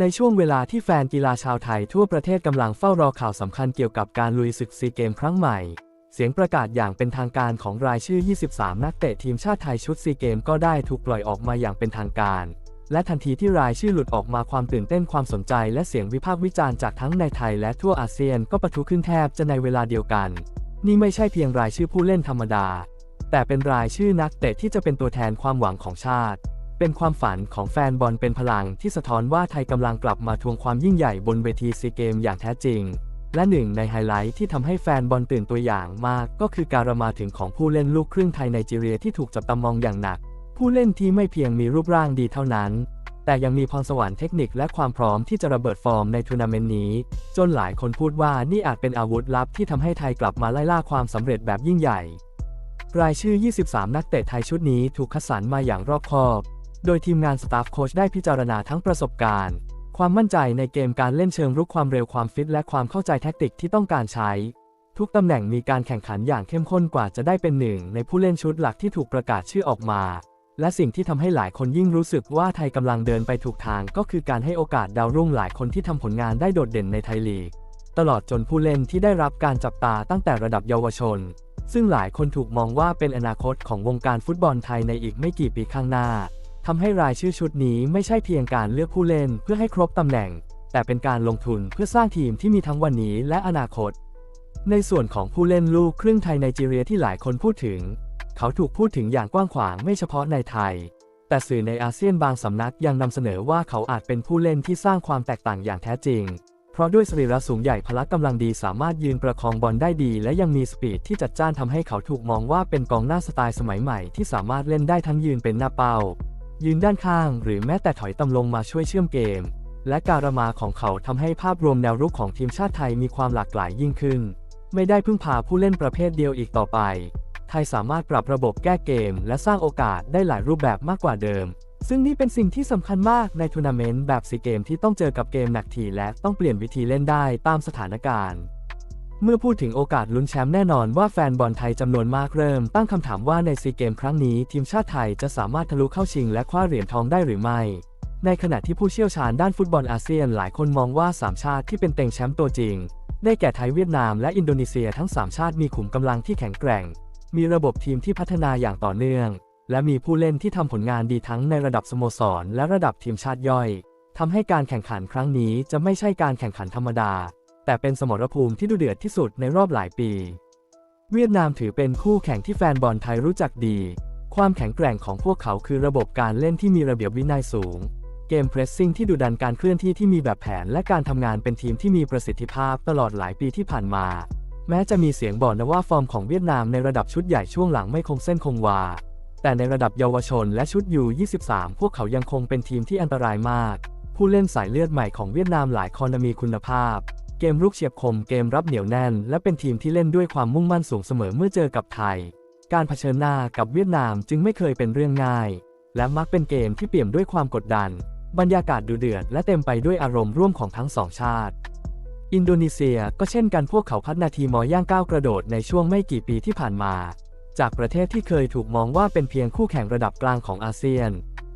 ในช่วงเวลาที่แฟนกีฬาชาวไทยทั่วประเทศกำลังเฝ้ารอข่าวสำคัญเกี่ยวกับการลุยศึกซีเกมครั้งใหม่ เสียงประกาศอย่างเป็นทางการของรายชื่อ 23 นักเตะทีมชาติไทยชุดซีเกมก็ได้ถูกปล่อยออกมาอย่างเป็นทางการ และทันทีที่รายชื่อหลุดออกมาความตื่นเต้นความสนใจและเสียงวิพากษ์วิจารณ์จากทั้งในไทยและทั่วอาเซียนก็ปะทุขึ้นแทบจะในเวลาเดียวกัน นี่ไม่ใช่เพียงรายชื่อผู้เล่นธรรมดา แต่เป็นรายชื่อนักเตะที่จะเป็นตัวแทนความหวังของชาติ เป็นความฝันของแฟนบอลเป็นพลังที่สะท้อนว่าไทยกำลังกลับมาทวงความยิ่งใหญ่บนเวทีซีเกมอย่างแท้จริง และหนึ่งในไฮไลท์ที่ทำให้แฟนบอลตื่นตัวอย่างมาก ก็คือการมาถึงของผู้เล่นลูกครึ่งไทยไนจีเรียที่ถูกจับตามองอย่างหนัก ผู้เล่นที่ไม่เพียงมีรูปร่างดีเท่านั้น แต่ยังมีพรสวรรค์เทคนิคและความพร้อมที่จะระเบิดฟอร์มในทัวร์นาเมนต์นี้ จนหลายคนพูดว่านี่อาจเป็นอาวุธลับที่ทำให้ไทยกลับมาไล่ล่าความสำเร็จแบบยิ่งใหญ่รายชื่อ 23 นักเตะไทยชุดนี้ถูกคัดสรรมาอย่างรอบคอบ โดยทีมงานสตาฟโค้ชได้พิจารณาทั้งประสบการณ์ ความมั่นใจในเกมการเล่นเชิงรุกความเร็วความฟิตและความเข้าใจแทคติกที่ต้องการใช้ ทุกตำแหน่งมีการแข่งขันอย่างเข้มข้นกว่าจะได้เป็นหนึ่งในผู้เล่นชุดหลักที่ถูกประกาศชื่อออกมา และสิ่งที่ทำให้หลายคนยิ่งรู้สึกว่าไทยกำลังเดินไปถูกทางก็คือการให้โอกาสดาวรุ่งหลายคนที่ทำผลงานได้โดดเด่นในไทยลีก ตลอดจนผู้เล่นที่ได้รับการจับตาตั้งแต่ระดับเยาวชน ซึ่งหลายคนถูกมองว่าเป็นอนาคตของวงการฟุตบอลไทยในอีกไม่กี่ปีข้างหน้า ทำให้รายชื่อชุดนี้ไม่ใช่เพียงการเลือกผู้เล่นเพื่อให้ครบตำแหน่ง แต่เป็นการลงทุนเพื่อสร้างทีมที่มีทั้งวันนี้และอนาคต ในส่วนของผู้เล่นลูกครึ่งไทยไนจีเรียที่หลายคนพูดถึง เขาถูกพูดถึงอย่างกว้างขวางไม่เฉพาะในไทย แต่สื่อในอาเซียนบางสำนักยังนำเสนอว่าเขาอาจเป็นผู้เล่นที่สร้างความแตกต่างอย่างแท้จริง เพราะด้วยสรีระสูงใหญ่พละกำลังดีสามารถยืนประคองบอลได้ดี และยังมีสปีดที่จัดจ้านทำให้เขาถูกมองว่าเป็นกองหน้าสไตล์สมัยใหม่ที่สามารถเล่นได้ทั้งยืนเป็นหน้าเป้า ยืนด้านข้างหรือแม้แต่ถอยตำลงมาช่วยเชื่อมเกม และการมาของเขาทำให้ภาพรวมแนวรุกของทีมชาติไทยมีความหลากหลายยิ่งขึ้น ไม่ได้พึ่งพาผู้เล่นประเภทเดียวอีกต่อไป ไทยสามารถปรับระบบแก้เกม และสร้างโอกาสได้หลายรูปแบบมากกว่าเดิม ซึ่งนี่เป็นสิ่งที่สำคัญมากในทัวร์นาเมนต์แบบซีเกมที่ต้องเจอกับเกมหนักถี่และต้องเปลี่ยนวิธีเล่นได้ตามสถานการณ์ เมื่อพูดถึงโอกาสลุ้นแชมป์แน่นอนว่าแฟนบอลไทยจำนวนมากเริ่ม ตั้งคำถามว่าในซีเกมครั้งนี้ทีมชาติไทยจะสามารถทะลุเข้าชิงและคว้าเหรียญทองได้หรือไม่ ในขณะที่ผู้เชี่ยวชาญด้านฟุตบอลอาเซียนหลายคนมองว่า 3 ชาติที่เป็นเต็งแชมป์ตัวจริง ได้แก่ไทยเวียดนามและอินโดนีเซียทั้ง 3 ชาติมีขุมกำลังที่แข็งแกร่ง มีระบบทีมที่พัฒนาอย่างต่อเนื่อง และมีผู้เล่นที่ทำผลงานดีทั้งในระดับสโมสร และระดับทีมชาติย่อยทำให้การแข่งขันครั้งนี้จะไม่ใช่การแข่งขันธรรมดา แต่เป็นสมรภูมิที่ดุเดือดที่สุดในรอบหลายปี เวียดนามถือเป็นคู่แข่งที่แฟนบอลไทยรู้จักดี ความแข็งแกร่งของพวกเขาคือระบบการเล่นที่มีระเบียบวินัยสูง เกมเพรสซิ่งที่ดุดันการเคลื่อนที่ที่มีแบบแผนและการทำงานเป็นทีมที่มีประสิทธิภาพตลอดหลายปีที่ผ่านมา แม้จะมีเสียงบอกนะว่าฟอร์มของเวียดนามในระดับชุดใหญ่ช่วงหลังไม่คงเส้นคงวา แต่ในระดับเยาวชนและชุดยู23พวกเขายังคงเป็นทีมที่อันตรายมาก ผู้เล่นสายเลือดใหม่ของเวียดนามหลายคนมีคุณภาพ เกมรุกเฉียบคมเกมรับเหนียวแน่น และเป็นทีมที่เล่นด้วยความมุ่งมั่นสูงเสมอเมื่อเจอกับไทย การเผชิญหน้ากับเวียดนามจึงไม่เคยเป็นเรื่องง่าย และมักเป็นเกมที่เปี่ยมด้วยความกดดัน บรรยากาศดุเดือดและเต็มไปด้วยอารมณ์ร่วมของทั้งสองชาติ อินโดนีเซียก็เช่นกันพวกเขาพัฒนาทีมอย่างก้าวกระโดดในช่วงไม่กี่ปีที่ผ่านมา จากประเทศที่เคยถูกมองว่าเป็นเพียงคู่แข่งระดับกลางของอาเซียน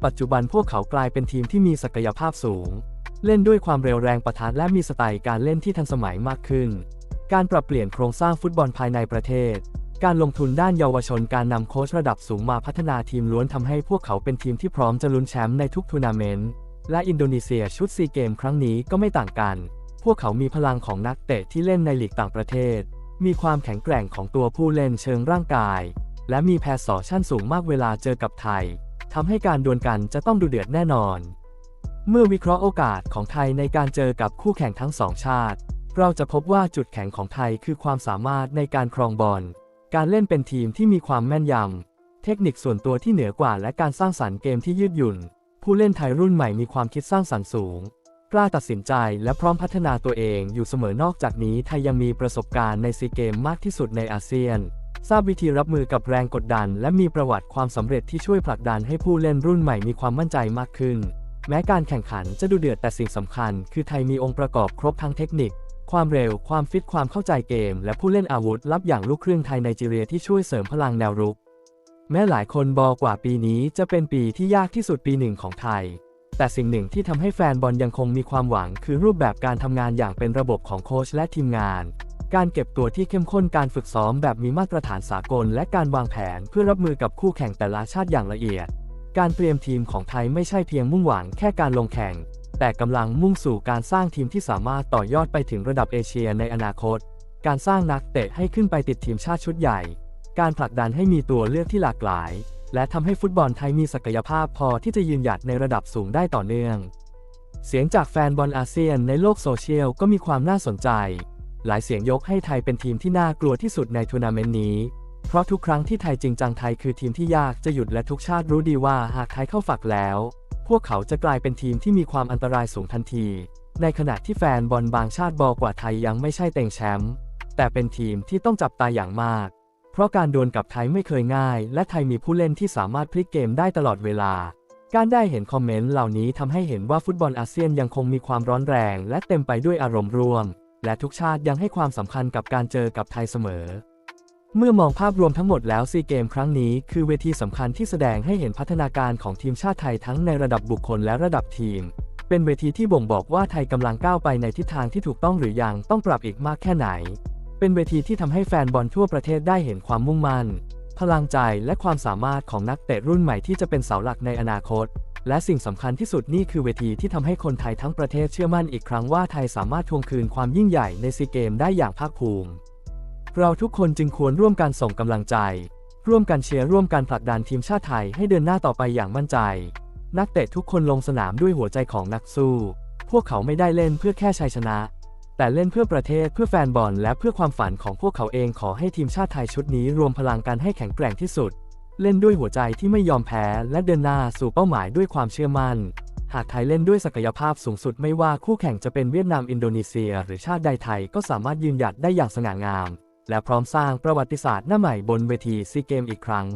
ปัจจุบันพวกเขากลายเป็นทีมที่มีศักยภาพสูง เล่นด้วยความเร็วแรงประทะและมีสไตล์การเล่นที่ทันสมัยมากขึ้น การปรับเปลี่ยนโครงสร้างฟุตบอลภายในประเทศ การลงทุนด้านเยาวชนการนำโค้ชระดับสูงมาพัฒนาทีมล้วนทำให้พวกเขาเป็นทีมที่พร้อมจะลุ้นแชมป์ในทุกทัวร์นาเมนต์ และอินโดนีเซียชุดซีเกมครั้งนี้ก็ไม่ต่างกัน พวกเขามีพลังของนักเตะที่เล่นในลีกต่างประเทศ มีความแข็งแกร่งของตัวผู้เล่นเชิงร่างกาย และมีแพสซอชั่นสูงมากเวลาเจอกับไทยทำให้การดวลกันจะต้องดูเดือดแน่นอน เมื่อวิเคราะห์โอกาสของไทยในการเจอกับคู่แข่งทั้งสองชาติ เราจะพบว่าจุดแข็งของไทยคือความสามารถในการครองบอล การเล่นเป็นทีมที่มีความแม่นยำ เทคนิคส่วนตัวที่เหนือกว่าและการสร้างสรรค์เกมที่ยืดหยุ่น ผู้เล่นไทยรุ่นใหม่มีความคิดสร้างสรรค์สูง กล้าตัดสินใจและพร้อมพัฒนาตัวเองอยู่เสมอนอกจากนี้ไทยยังมีประสบการณ์ในซีเกมมากที่สุดในอาเซียน ทราบวิธีรับมือกับแรงกดดัน และมีประวัติความสำเร็จที่ช่วยผลักดันให้ผู้เล่นรุ่นใหม่มีความมั่นใจมากขึ้น แม้การแข่งขันจะดูเดือดแต่สิ่งสำคัญ คือไทยมีองค์ประกอบครบทั้งเทคนิค ความเร็ว ความฟิต ความเข้าใจเกม และผู้เล่นอาวุธลับอย่างลูกครึ่งไทยไนจีเรียที่ช่วยเสริมพลังแนวรุก แม้หลายคนบอกว่าปีนี้จะเป็นปีที่ยากที่สุดปีหนึ่งของไทย แต่สิ่งหนึ่งที่ทำให้แฟนบอลยังคงมีความหวัง คือรูปแบบการทำงานอย่างเป็นระบบของโค้ชและทีมงาน การเก็บตัวที่เข้มข้นการฝึกซ้อมแบบมีมาตรฐานสากล และการวางแผนเพื่อรับมือกับคู่แข่งแต่ละชาติอย่างละเอียด การเตรียมทีมของไทยไม่ใช่เพียงมุ่งหวังแค่การลงแข่ง แต่กำลังมุ่งสู่การสร้างทีมที่สามารถต่อยอดไปถึงระดับเอเชียในอนาคต การสร้างนักเตะให้ขึ้นไปติดทีมชาติชุดใหญ่ การผลักดันให้มีตัวเลือกที่หลากหลาย และทำให้ฟุตบอลไทยมีศักยภาพพอที่จะยืนหยัดในระดับสูงได้ต่อเนื่อง เสียงจากแฟนบอลอาเซียนในโลกโซเชียลก็มีความน่าสนใจ หลายเสียงยกให้ไทยเป็นทีมที่น่ากลัวที่สุดในทัวร์นาเมนต์นี้ เพราะทุกครั้งที่ไทยจริงจังไทยคือทีมที่ยากจะหยุดและทุกชาติรู้ดีว่าหากไทยเข้าฝักแล้ว พวกเขาจะกลายเป็นทีมที่มีความอันตรายสูงทันที ในขณะที่แฟนบอลบางชาติบอกว่าไทยยังไม่ใช่เต็งแชมป์แต่เป็นทีมที่ต้องจับตาอย่างมาก เพราะการดวลกับไทยไม่เคยง่าย และไทยมีผู้เล่นที่สามารถพลิกเกมได้ตลอดเวลา การได้เห็นคอมเมนต์เหล่านี้ทำให้เห็นว่าฟุตบอลอาเซียนยังคงมีความร้อนแรง และเต็มไปด้วยอารมณ์ร่วม และทุกชาติยังให้ความสำคัญกับการเจอกับไทยเสมอ เมื่อมองภาพรวมทั้งหมดแล้วซีเกมครั้งนี้คือเวทีสำคัญที่แสดงให้เห็นพัฒนาการของทีมชาติไทยทั้งในระดับบุคคลและระดับทีม เป็นเวทีที่บ่งบอกว่าไทยกำลังก้าวไปในทิศทางที่ถูกต้องหรือยังต้องปรับอีกมากแค่ไหน เป็นเวทีที่ทำให้แฟนบอลทั่วประเทศได้เห็นความมุ่งมั่น พลังใจและความสามารถของนักเตะรุ่นใหม่ที่จะเป็นเสาหลักในอนาคต และสิ่งสำคัญที่สุดนี่คือเวทีที่ทำให้คนไทยทั้งประเทศเชื่อมั่นอีกครั้งว่าไทยสามารถทวงคืนความยิ่งใหญ่ในซีเกมได้อย่างภาคภูมิ เราทุกคนจึงควรร่วมกันส่งกำลังใจ ร่วมกันเชียร์ร่วมกันผลักดันทีมชาติไทยให้เดินหน้าต่อไปอย่างมั่นใจ นักเตะทุกคนลงสนามด้วยหัวใจของนักสู้ พวกเขาไม่ได้เล่นเพื่อแค่ชัยชนะ แต่เล่นเพื่อประเทศเพื่อแฟนบอลและเพื่อความฝันของพวกเขาเองขอให้ทีมชาติไทยชุดนี้รวมพลังกันให้แข็งแกร่งที่สุด เล่นด้วยหัวใจที่ไม่ยอมแพ้และเดินหน้าสู่เป้าหมายด้วยความเชื่อมั่น หากไทยเล่นด้วยศักยภาพสูงสุดไม่ว่าคู่แข่งจะเป็นเวียดนามอินโดนีเซีย หรือชาติใดไทยก็สามารถยืนหยัดได้อย่างสง่างาม และพร้อมสร้างประวัติศาสตร์หน้าใหม่บนเวทีซีเกมอีกครั้ง